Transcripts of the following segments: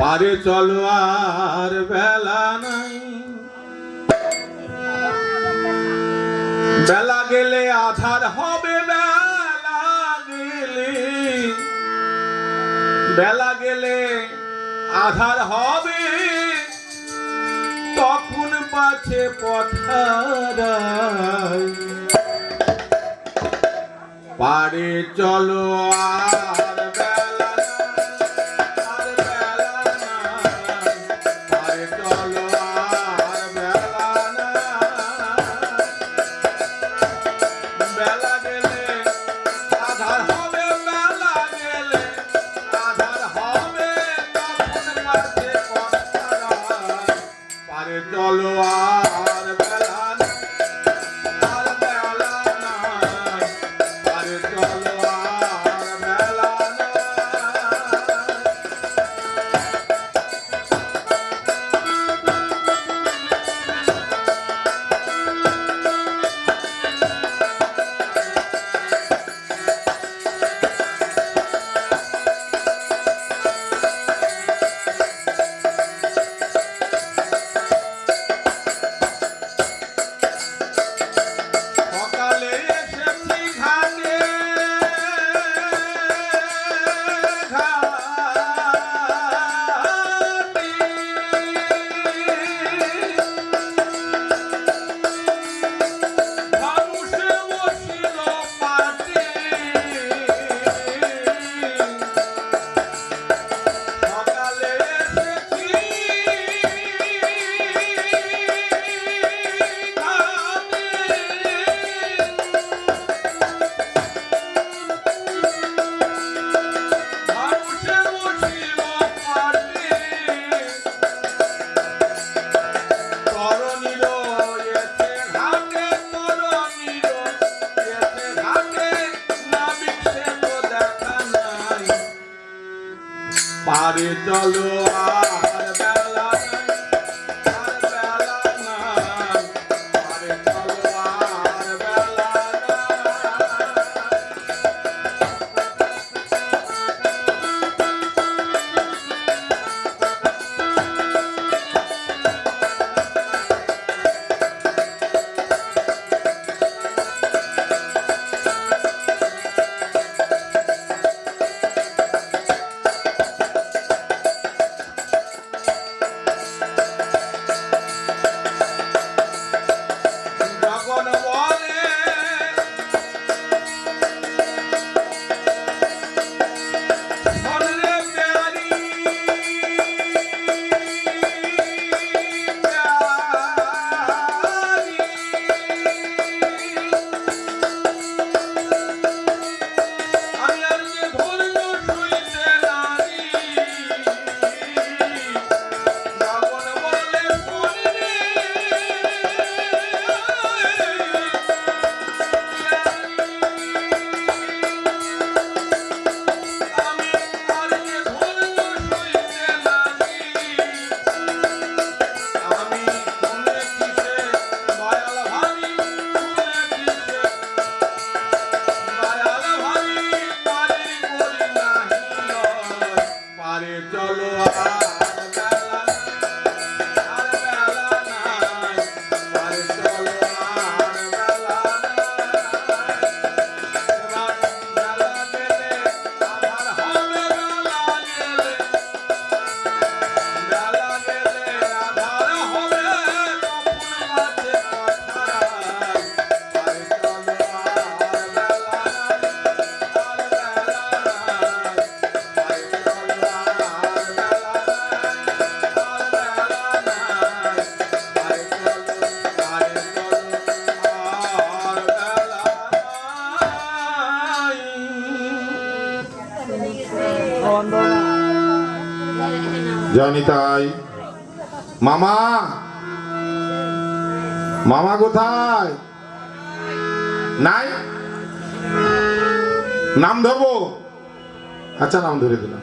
পারে চলো আর বেলা নাই। বেলা গেলে আধার হবে, বেলা গেলে। গেলে আধার হবে। তখন পাছে পথারায় পারে চলো আর Italo জানি তাই। মামা! মামা কোথায়? নাই? নাম ধরবো? আচ্ছা নাম ধরে দিলাম।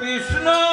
We know.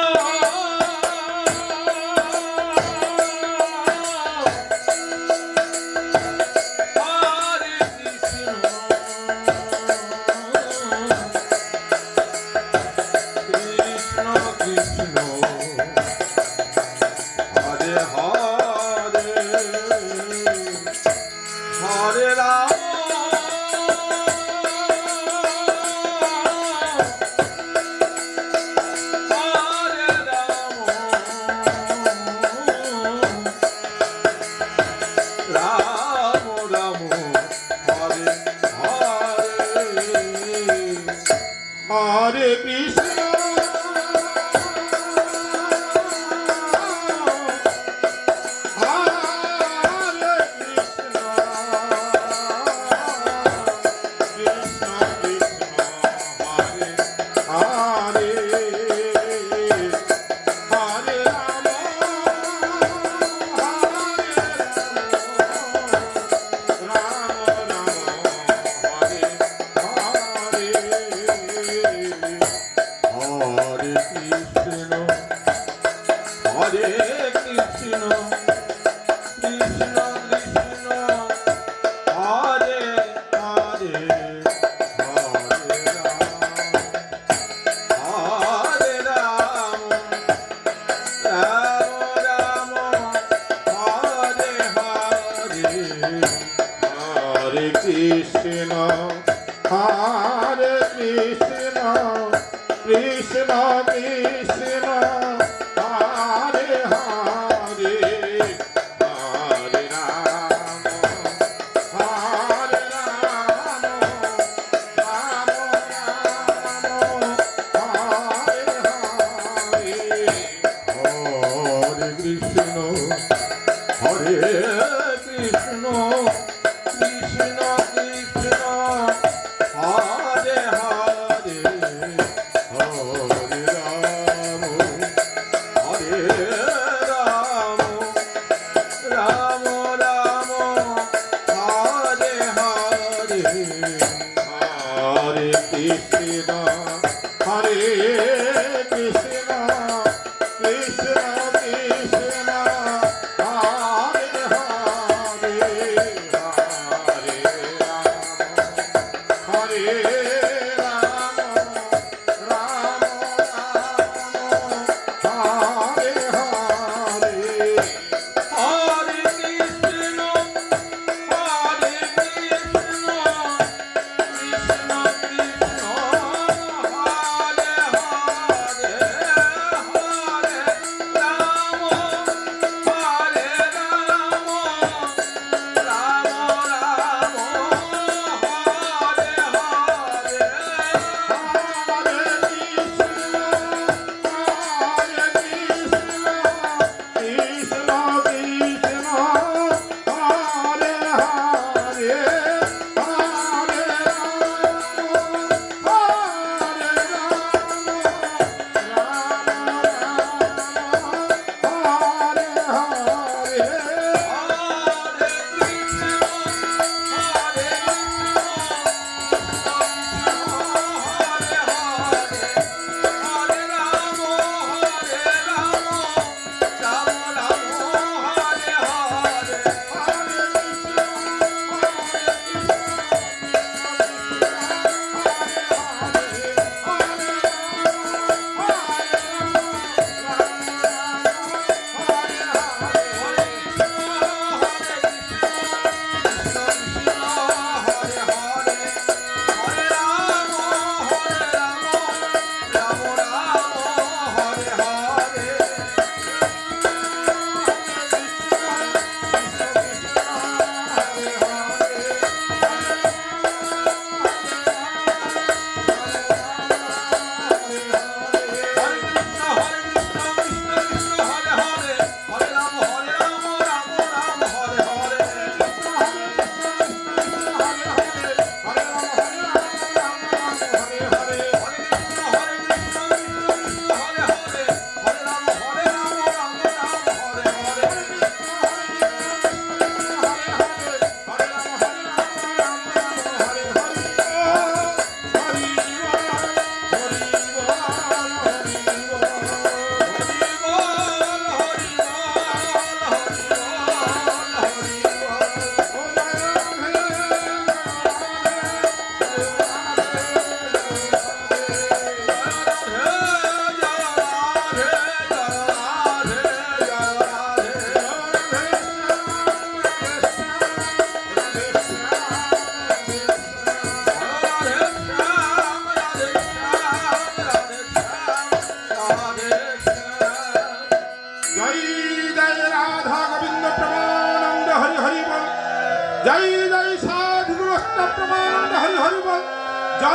Ram.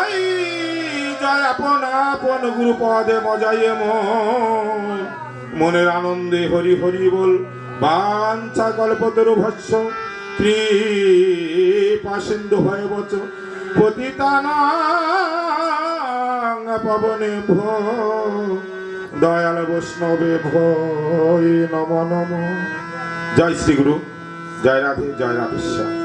জয় জয় আপন আপন গুরু পদে মজাইয়ে মন মনের আনন্দে হরি হরি বল, বাঞ্ছা কল্পতরু ভস্য কৃপা সিন্ধু ভয় বচ। পতিতানাং পবনে ভো, দয়াল বৈষ্ণবে ভয় নম নম। জয় শ্রী গুরু জয় রাধে, জয় রাধেশ্বর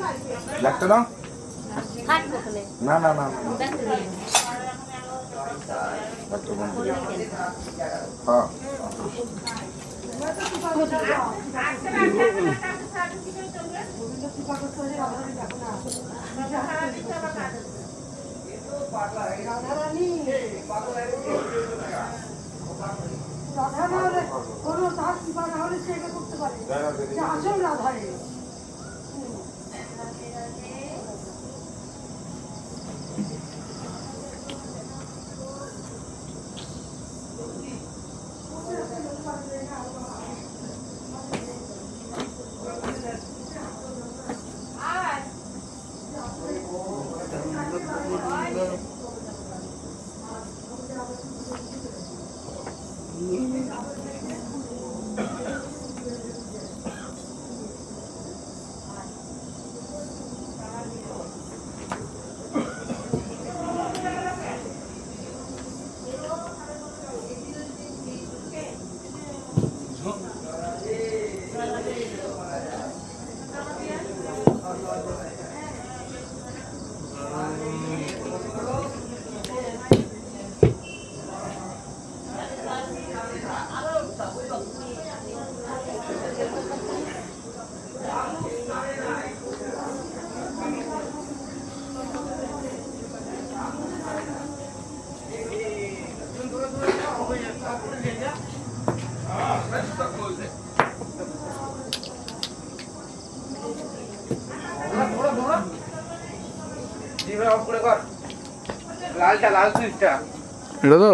দাও। দাও না না না। রাধা না হলে তার কৃপা না হলে সে এটা করতে পারে। আসল রাধারে লালটা লাল সুইচটা তো